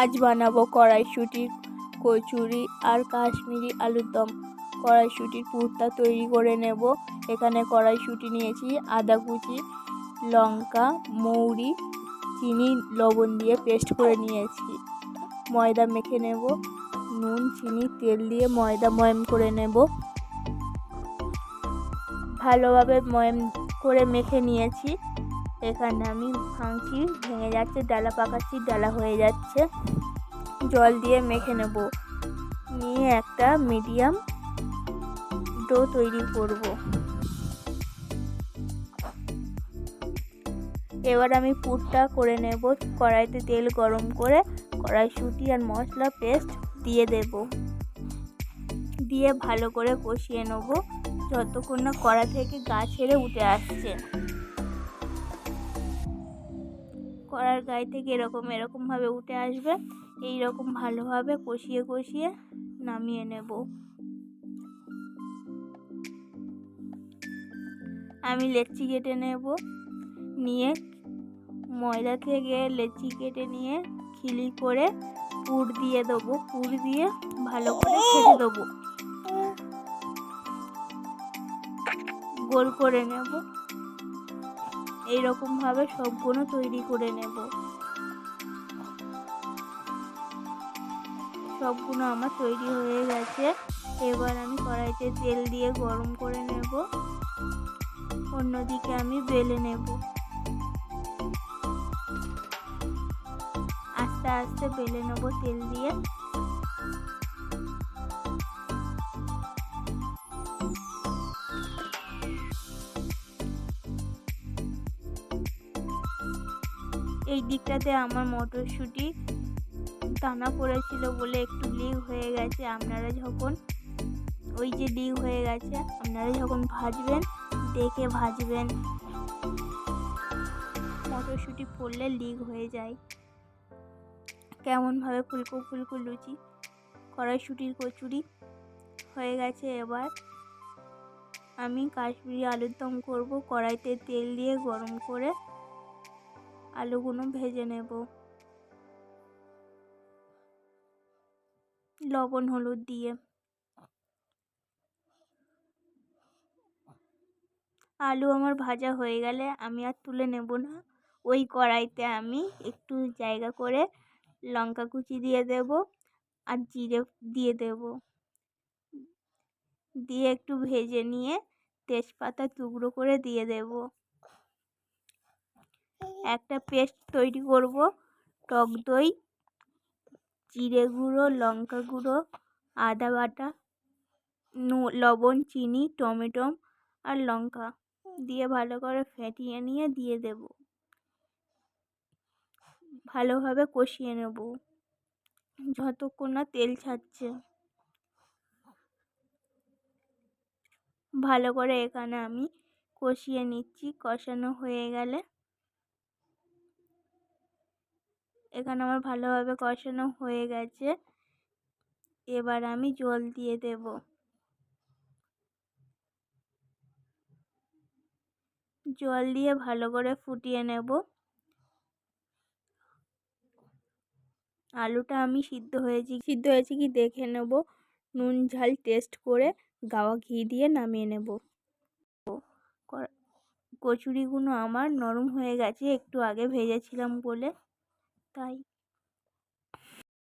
আজ বানাবো কড়াইশুঁটি, কচুরি আর কাশ্মীরি আলুর দম। কড়াইশুঁটির পুরটা তৈরি করে নেব। এখানে কড়াইশুঁটি নিয়েছি, আদা কুচি, লঙ্কা, মৌরি, চিনি, লবণ দিয়ে পেস্ট করে নিয়েছি। ময়দা মেখে নেব, নুন, চিনি, তেল দিয়ে ময়দা ময়ম করে নেব। ভালোভাবে ময়ম করে মেখে নিয়েছি। এখানে আমি ভাঙছি, ভেঙে যাচ্ছে, ডালা পাকাচ্ছি, ডালা হয়ে যাচ্ছে। জল দিয়ে মেখে নেব। নিয়ে একটা মিডিয়াম ডো তৈরি করব। এবার আমি পুরটা করে নেব, কড়াইতে তেল গরম করে কড়াইশুঁটি আর মশলা পেস্ট দিয়ে দেব। দিয়ে ভালো করে কষিয়ে নেব, যতক্ষণ না কড়া থেকে গা ছেড়ে উঠে আসছে। কড়ার গায়ে থেকে এরকম এরকমভাবে উঠে আসবে। এই রকম ভালোভাবে কষিয়ে কষিয়ে নামিয়ে নেব। আমি লেচি কেটে নেব। নিয়ে ময়দা থেকে লেচি কেটে নিয়ে খিলি করে পুর দিয়ে দেবো। পুর দিয়ে ভালো করে খেতে দেবো। গোল করে নেব। এইরকমভাবে সবগুলো তৈরি করে নেব। সবগুলো আমার তৈরি হয়ে গেছে। এবার আমি কড়াইতে তেল দিয়ে গরম করে নেব। অন্যদিকে আমি বেলে নেব। আস্তে আস্তে বেলে নেব তেল দিয়ে। এই দিকটাতে আমার মটরশুঁটি দানা পড়েছিল বলে একটু লিক হয়ে গেছে। আপনারা যখন ওই যে লিক হয়ে গেছে, আপনারা যখন ভাজবেন, দেখে ভাজবেন। মটরশুঁটি পড়লে লিক হয়ে যায়। কেমনভাবে ফুলকো ফুলকো লুচি, কড়াইশুঁটির কচুরি হয়ে গেছে এবার। আমি কাশ্মীরি আলুর দম করব। কড়াইতে তেল দিয়ে গরম করে আলুগুলো ভেজে নেব। লবণ, হলুদ দিয়ে। আলু আমার ভাজা হয়ে গেলে আমি আর তুলে নেব না। ওই কড়াইতে আমি একটু জায়গা করে লঙ্কা কুচি দিয়ে দেব আর জিরে দিয়ে দেব। দিয়ে একটু ভেজে নিয়ে তেজপাতা টুকরো করে দিয়ে দেব। একটা পেস্ট তৈরি করব, টক দই, জিরে গুঁড়ো, লঙ্কা গুঁড়ো, আদা বাটা লবণ, চিনি, টমেটো আর লঙ্কা দিয়ে ভালো করে ফেটিয়ে নিয়ে দিয়ে দেব। ভালোভাবে কষিয়ে নেব যতক্ষণ না তেল ছাড়ছে। ভালো করে এখানে আমি কষিয়ে নিচ্ছি, কষানো হয়ে গেলে এখানে আমার ভালোভাবে কষানো হয়ে গেছে। এবার আমি জল দিয়ে দেব। জল দিয়ে ভালো করে ফুটিয়ে নেব। আলুটা আমি সিদ্ধ হয়েছি, সিদ্ধ হয়েছে কি দেখে নেব। নুন, ঝাল টেস্ট করে গাওয়া ঘি দিয়ে নামিয়ে নেব। কচুরিগুলো আমার নরম হয়ে গেছে, একটু আগে ভেজেছিলাম বলে। たい。